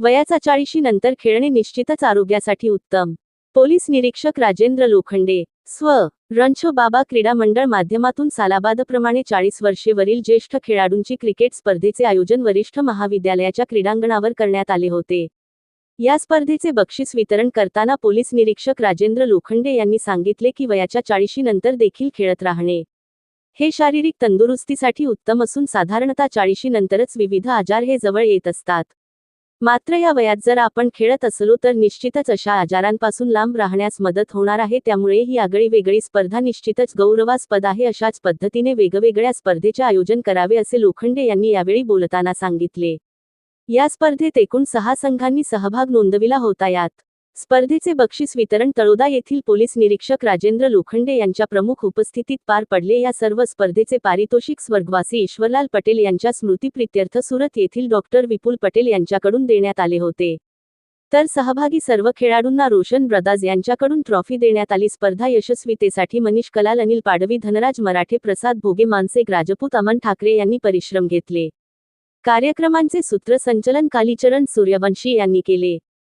वयाचा चाळीशी नंतर खेळणे निश्चितच आरोग्यासाठी उत्तम. पोलीस निरीक्षक राजेंद्र लोखंडे स्व. रणछो बाबा क्रीडा मंडळ माध्यमातून सालाबादप्रमाणे चाळीस वर्षेवरील ज्येष्ठ खेळाडूंची क्रिकेट स्पर्धेचे आयोजन वरिष्ठ महाविद्यालयाच्या क्रीडांगणावर करण्यात आले होते. या स्पर्धेचे बक्षीस वितरण करताना पोलीस निरीक्षक राजेंद्र लोखंडे यांनी सांगितले की वयाच्या चाळीशी नंतर देखील खेळत राहणे हे शारीरिक तंदुरुस्तीसाठी उत्तम असून साधारणतः चाळीशी नंतरच विविध आजार हे जवळ येत असतात. मात्र या वयात जर आपण खेळत असलो तर निश्चितच अशा आजारांपासून लांब राहण्यास मदत होणार आहे. त्यामुळे ही आगळी वेगळी स्पर्धा निश्चितच गौरवास्पद आहे. अशाच पद्धतीने वेगवेगळ्या स्पर्धेचे आयोजन करावे असे लोखंडे यांनी यावेळी बोलताना सांगितले. या स्पर्धेत एकूण सहा संघांनी सहभाग नोंदविला होता. यात स्पर्धेचे बक्षीस वितरण तळोदा येथील पोलीस निरीक्षक राजेंद्र लोखंडे यांच्या प्रमुख उपस्थितीत पार पडले. या सर्व स्पर्धेचे पारितोषिक स्वर्गवासी ईश्वरलाल पटेल यांच्या स्मृतीप्रित्यर्थ सुरत येथील डॉक्टर विपुल पटेल यांच्याकडून देण्यात आले होते. तर सहभागी सर्व खेळाडूंना रोशन ब्रदाज यांच्याकडून ट्रॉफी देण्यात आली. स्पर्धा यशस्वीतेसाठी मनीष कलाल अनिल पाडवी धनराज मराठे प्रसाद भोगे मानसेक राजपूत अमन ठाकरे यांनी परिश्रम घेतले. कार्यक्रमांचे सूत्रसंचलन कालीचरण सूर्यवंशी यांनी केले.